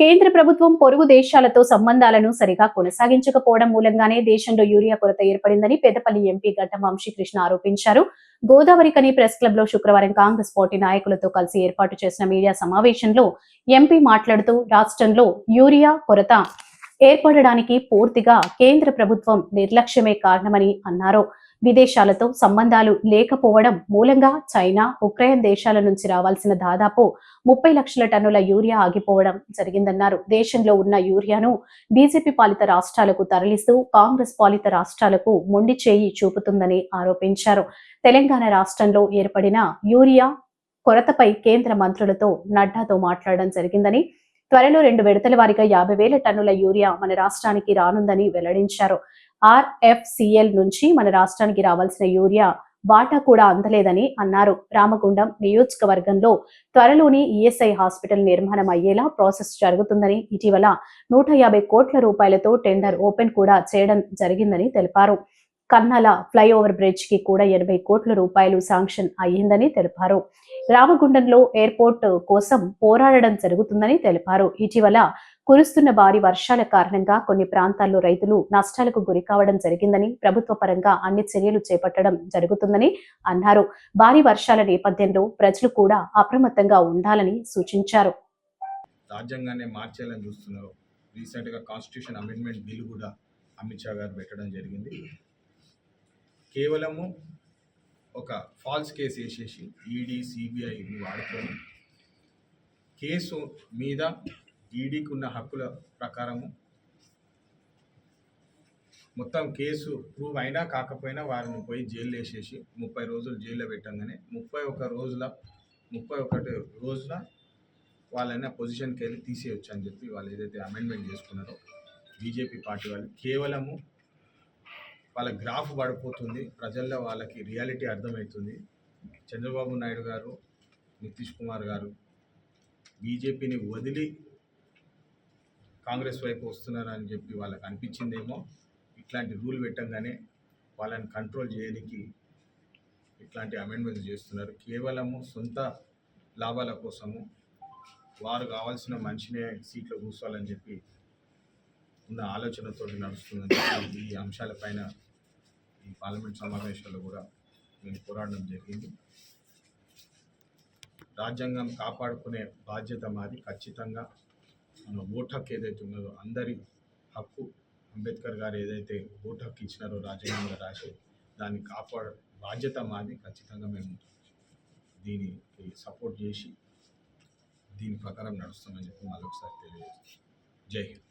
కేంద్ర ప్రభుత్వం పొరుగు దేశాలతో సంబంధాలను సరిగా కొనసాగించకపోవడం మూలంగానే దేశంలో యూరియా కొరత ఏర్పడిందని పెద్దపల్లి ఎంపీ గడ్డం వంశీకృష్ణ ఆరోపించారు. గోదావరి కని ప్రెస్ క్లబ్లో శుక్రవారం కాంగ్రెస్ పార్టీ నాయకులతో కలిసి ఏర్పాటు చేసిన మీడియా సమావేశంలో ఎంపీ మాట్లాడుతూ రాష్ట్రంలో యూరియా కొరత ఏర్పడడానికి పూర్తిగా కేంద్ర ప్రభుత్వం నిర్లక్ష్యమే కారణమని అన్నారు. విదేశాలతో సంబంధాలు లేకపోవడం మూలంగా చైనా ఉక్రెయిన్ దేశాల నుంచి రావాల్సిన దాదాపు ముప్పై లక్షల టన్నుల యూరియా ఆగిపోవడం జరిగిందన్నారు. దేశంలో ఉన్న యూరియాను బీజేపీ పాలిత రాష్ట్రాలకు తరలిస్తూ కాంగ్రెస్ పాలిత రాష్ట్రాలకు మొండి చేయి చూపుతుందని ఆరోపించారు. తెలంగాణ రాష్ట్రంలో ఏర్పడిన యూరియా కొరతపై కేంద్ర మంత్రులతో నడ్డాతో మాట్లాడడం జరిగిందని త్వరలో రెండు విడతల వారీగా యాభై వేల టన్నుల యూరియా మన రాష్ట్రానికి రానుందని వెల్లడించారు. ఆర్ఎఫ్సిఎల్ నుంచి మన రాష్ట్రానికి రావాల్సిన యూరియా వాటా కూడా అందలేదని అన్నారు. రామగుండం నియోజకవర్గంలో త్వరలోనే ఈఎస్ఐ హాస్పిటల్ నిర్మాణం అయ్యేలా ప్రాసెస్ జరుగుతుందని ఇటీవల నూట యాభై కోట్ల రూపాయలతో టెండర్ ఓపెన్ కూడా చేయడం జరిగిందని తెలిపారు. కన్నాల ఫ్లైఓవర్ బ్రిడ్జ్కి కూడా ఎనభై కోట్ల రూపాయలు శాంక్షన్ అయ్యిందని తెలిపారు. రామగుండంలో ఎయిర్పోర్ట్ కోసం పోరాడడం జరుగుతుందని తెలిపారు. ఇటీవల కురుస్తున్న భారీ వర్షాల కారణంగా కొన్ని ప్రాంతాల్లో రైతులు నష్టాలకు గురి కావడం జరిగిందని ప్రభుత్వ పరంగా అన్ని చర్యలు చేపట్టడం జరుగుతుందని అన్నారు. భారీ వర్షాల నేపథ్యంలో ప్రజలు కూడా అప్రమత్తంగా ఉండాలని సూచించారు. రాజ్యాంగాన్ని మార్చేయాలని చూస్తున్నారు. రీసెంట్గా కాన్స్టిట్యూషన్ అమెండ్మెంట్ బిల్ కూడా అమిత్ షా గారు పెట్టడం జరిగింది. కేవలము ఒక ఫాల్స్ కేసు వేసేసి ఈడీ సిబిఐ వాడుకొని కేసు మీద ఈడీకి ఉన్న హక్కుల ప్రకారము మొత్తం కేసు ప్రూవ్ అయినా కాకపోయినా వారిని పోయి జైలు వేసేసి ముప్పై రోజులు జైల్లో పెట్టంగానే ముప్పై ఒక రోజుల ముప్పై ఒకటి రోజుల వాళ్ళని ఆ పొజిషన్కి వెళ్ళి తీసేయొచ్చు అని చెప్పి వాళ్ళు ఏదైతే అమెండ్మెంట్ చేసుకున్నారో బీజేపీ పార్టీ వాళ్ళు కేవలము వాళ్ళ గ్రాఫ్ పడిపోతుంది. ప్రజల్లో వాళ్ళకి రియాలిటీ అర్థమవుతుంది. చంద్రబాబు నాయుడు గారు నితీష్ కుమార్ గారు బీజేపీని వదిలి కాంగ్రెస్ వైపు వస్తున్నారని చెప్పి వాళ్ళకి అనిపించిందేమో. ఇట్లాంటి రూల్ పెట్టంగానే వాళ్ళని కంట్రోల్ చేయడానికి ఇట్లాంటి అమెండ్మెంట్స్ చేస్తున్నారు. కేవలము సొంత లాభాల కోసము వారు కావాల్సిన మనిషినే సీట్లో కూర్చోవాలని చెప్పి ఉన్న ఆలోచనతో నడుస్తుందని ఈ అంశాలపైన ఈ పార్లమెంట్ సమావేశాల్లో కూడా మేము పోరాడడం జరిగింది. రాజ్యాంగం కాపాడుకునే బాధ్యత మాది. ఖచ్చితంగా మన ఓటు హక్కు ఏదైతే ఉన్నదో అందరి హక్కు అంబేద్కర్ గారు ఏదైతే ఓటు హక్కు ఇచ్చినారో రాజ్యాంగంలో రాసి దాన్ని కాపాడ బాధ్యత మాది. ఖచ్చితంగా మేము దీనికి సపోర్ట్ చేసి దీని ప్రకారం నడుస్తామని చెప్పి మళ్ళొకసారి తెలియజేస్తాం జై హింద్.